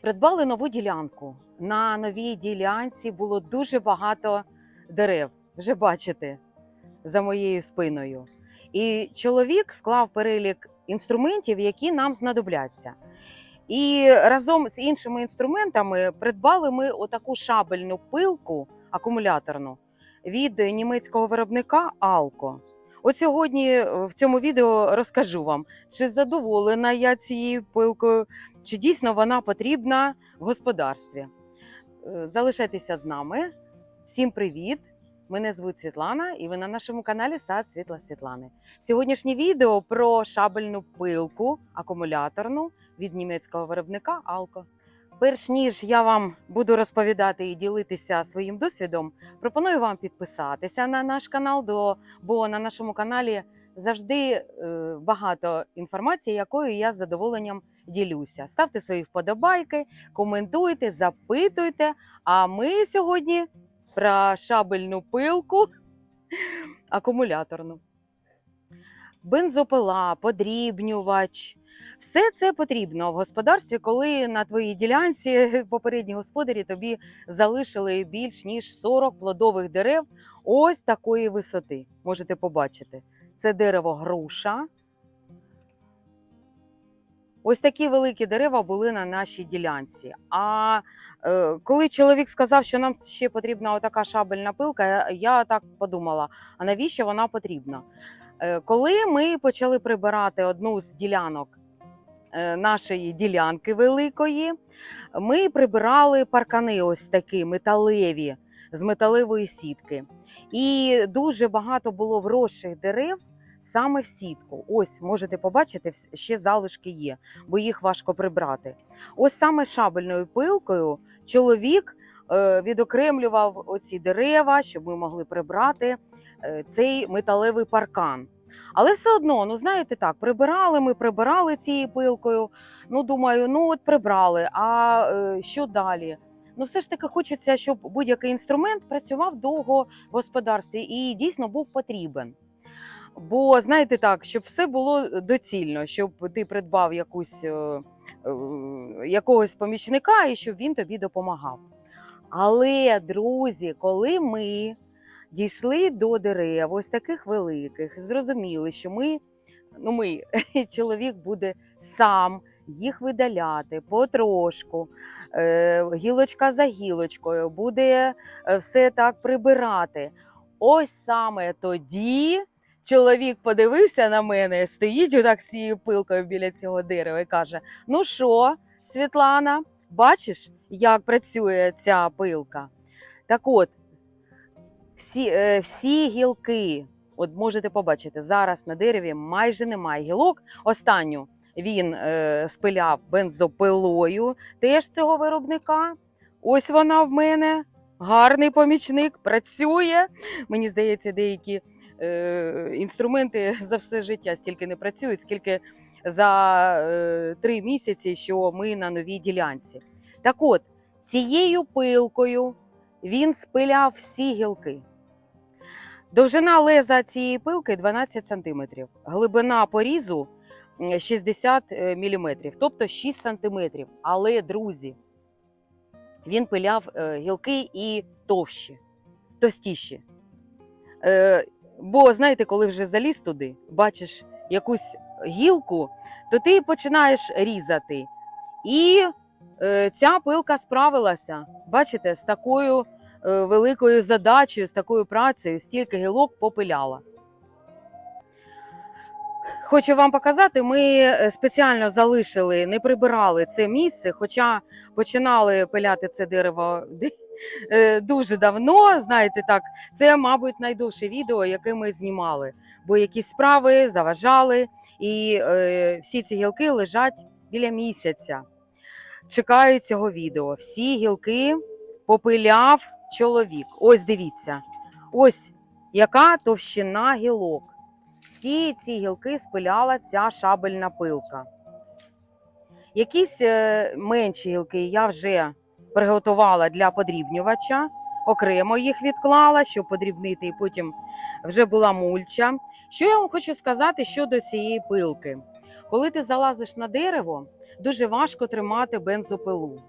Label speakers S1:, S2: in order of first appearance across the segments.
S1: Придбали нову ділянку. На новій ділянці було дуже багато дерев. Вже бачите за моєю спиною. І чоловік склав перелік інструментів, які нам знадобляться. І разом з іншими інструментами придбали ми отаку шабельну пилку акумуляторну від німецького виробника Алко. От сьогодні е, в цьому відео розкажу вам, чи задоволена я цією пилкою, чи дійсно вона потрібна в господарстві. Е, Залишайтеся з нами. Всім привіт! Мене звуть Світлана, і ви на нашому каналі Сад Світла Світлани. Сьогоднішнє відео про шабельну пилку акумуляторну від німецького виробника Алко. Перш ніж я вам буду розповідати і ділитися своїм досвідом, пропоную вам підписатися на наш канал, бо на нашому каналі завжди е, багато інформації, якою я з задоволенням ділюся. Ставте свої вподобайки, коментуйте, запитуйте. А ми сьогодні про шабельну пилку акумуляторну. Бензопила, подрібнювач. Все це потрібно в господарстві, коли на твоїй ділянці попередні господарі тобі залишили більш ніж 40 плодових дерев ось такої висоти. Можете побачити. Це дерево груша. Ось такі великі дерева були на нашій ділянці. А е, коли чоловік сказав, що нам ще потрібна отака шабельна пилка, я, я так подумала: а навіщо вона потрібна? Е, коли ми почали прибирати одну з ділянок е, нашої ділянки великої, ми прибирали паркани ось такі металеві з металевої сітки. І дуже багато було вросших дерев саме в сітку. Ось можете побачити, ще залишки є, бо їх важко прибрати. Ось саме шабельною пилкою чоловік е, відокремлював оці дерева, щоб ми могли прибрати цей металевий паркан. Але все одно, ну знаєте так, прибирали ми, прибирали цією пилкою. Ну, думаю, ну от прибрали. А е, що далі? Ну, все ж таки хочеться, щоб будь-який інструмент працював довго в господарстві і дійсно був потрібен. Бо знаєте так, щоб все було доцільно, щоб ти придбав якусь, е, е, якогось помічника і щоб він тобі допомагав. Але, друзі, коли ми дійшли до дерев, ось таких великих, зрозуміли, що ми, ну ми, чоловік буде сам їх видаляти потрошку, е, гілочка за гілочкою, буде е, все так прибирати. Ось саме тоді чоловік подивився на мене, стоїть отак з цією пилкою біля цього дерева і каже: Ну що, Світлана, бачиш, як працює ця пилка? Так от, всі, е, всі гілки, от можете побачити, зараз на дереві майже немає гілок. Останню він е, спиляв бензопилою теж цього виробника. Ось вона в мене. Гарний помічник, працює. Мені здається, деякі е, інструменти за все життя стільки не працюють, скільки за е, три місяці, що ми на новій ділянці. Так от, цією пилкою він спиляв всі гілки. Довжина леза цієї пилки 12 см, глибина порізу 60 мм, тобто 6 см. Але, друзі, він пиляв е, гілки і товщі, товстіші. Е, бо знаєте, коли вже заліз туди, бачиш якусь гілку, то ти починаєш різати. І е, ця пилка справилася, бачите, з такою е, великою задачею, з такою працею, стільки гілок попиляла. Хочу вам показати, ми е, спеціально залишили, не прибирали це місце, хоча починали пиляти це дерево е, дуже давно. Знаєте, так, це, мабуть, найдовше відео, яке ми знімали, бо якісь справи заважали, і е, всі ці гілки лежать біля місяця. Чекають цього відео. Всі гілки попиляв чоловік. Ось дивіться, ось яка товщина гілок. Всі ці гілки спиляла ця шабельна пилка. Якісь е, менші гілки я вже приготувала для подрібнювача, окремо їх відклала, щоб подрібнити, і потім вже була мульча. Що я вам хочу сказати щодо цієї пилки? Коли ти залазиш на дерево, дуже важко тримати бензопилу.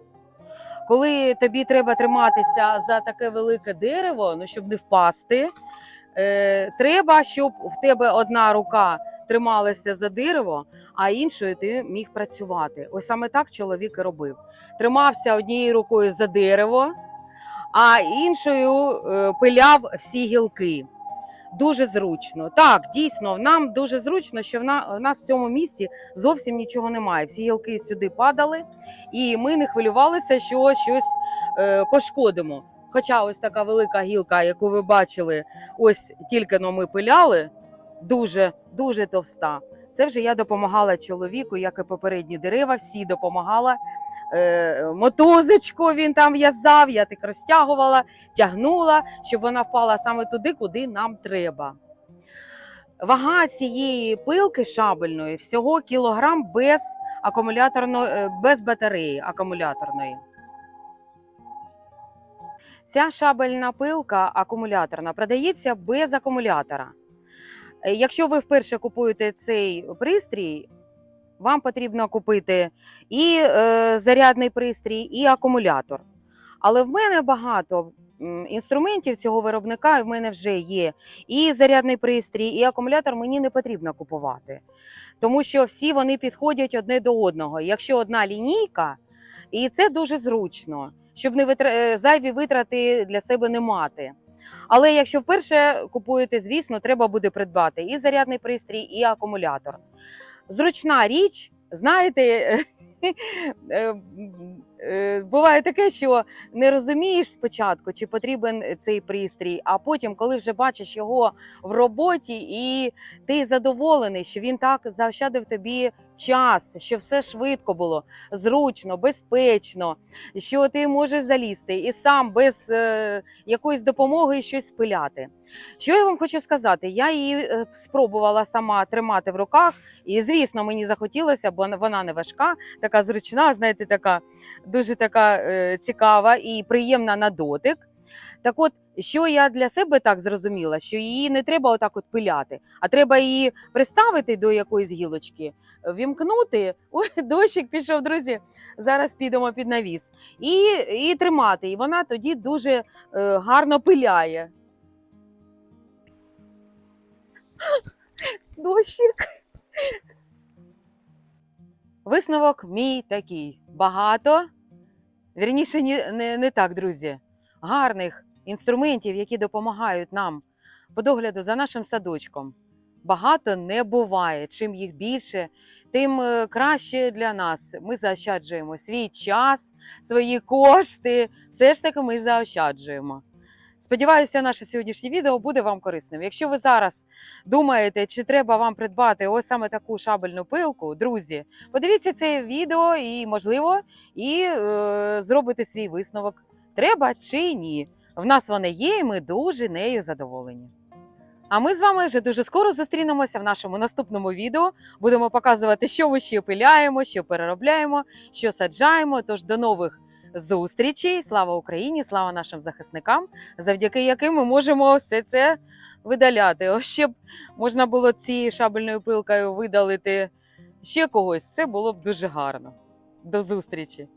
S1: Коли тобі треба триматися за таке велике дерево, ну щоб не впасти, е, треба, щоб в тебе одна рука трималася за дерево, а іншою ти міг працювати. Ось саме так чоловік і робив. Тримався однією рукою за дерево, а іншою е, пиляв всі гілки. Дуже зручно. Так, дійсно, нам дуже зручно, що в на- нас в цьому місці зовсім нічого немає. Всі гілки сюди падали, і ми не хвилювалися, що щось е, пошкодимо. Хоча ось така велика гілка, яку ви бачили, ось тільки но ми пиляли, дуже дуже товста. Це вже я допомагала чоловіку, як і попередні дерева, всі допомагала. Е, мотузочку він там в'язав, я так розтягувала, тягнула, щоб вона впала саме туди, куди нам треба. Вага цієї пилки шабельної всього кілограм без акумуляторної, е, без батареї акумуляторної. Ця шабельна пилка акумуляторна продається без акумулятора. Е, Якщо ви вперше купуєте цей пристрій, вам потрібно купити і е, зарядний пристрій, і акумулятор. Але в мене багато інструментів цього виробника, і в мене вже є і зарядний пристрій, і акумулятор мені не потрібно купувати. Тому що всі вони підходять одне до одного. Якщо одна лінійка, і це дуже зручно, щоб не витра... е, зайві витрати для себе не мати. Але якщо вперше купуєте, звісно, треба буде придбати і зарядний пристрій, і акумулятор. Зручна річ, знаєте, е, е, буває таке, що не розумієш спочатку, чи потрібен цей пристрій, а потім, коли вже бачиш його в роботі, і ти задоволений, що він так заощадив тобі час, що все швидко було, зручно, безпечно, що ти можеш залізти і сам без е, якоїсь допомоги щось спиляти. Що я вам хочу сказати? Я її е, спробувала сама тримати в руках, і звісно, мені захотілося, бо вона не важка, така зручна, знаєте, така дуже така е, цікава і приємна на дотик. Так от, що я для себе так зрозуміла, що її не треба отак от пиляти, а треба її приставити до якоїсь гілочки, вімкнути. Ой, дощик пішов, друзі. Зараз підемо під навіс. І, і тримати. І вона тоді дуже е, гарно пиляє. Дощик. Висновок мій такий: багато, вірніше, ні- не, не так, друзі, гарних інструментів, які допомагають нам по догляду за нашим садочком. Багато не буває. Чим їх більше, тим е, краще для нас. Ми заощаджуємо свій час, свої кошти. Все ж таки, ми заощаджуємо. Сподіваюся, наше сьогоднішнє відео буде вам корисним. Якщо ви зараз думаєте, чи треба вам придбати ось саме таку шабельну пилку, друзі, подивіться це відео і, можливо, і е, зробите свій висновок. Треба чи ні. В нас вона є, і ми дуже нею задоволені. А ми з вами вже дуже скоро зустрінемося в нашому наступному відео. Будемо показувати, що ми ще пиляємо, що переробляємо, що саджаємо. Тож до нових зустрічей. Слава Україні! Слава нашим захисникам, завдяки яким ми можемо все це видаляти. Ось ще б можна було цією шабельною пилкою видалити ще когось. Це було б дуже гарно. До зустрічі!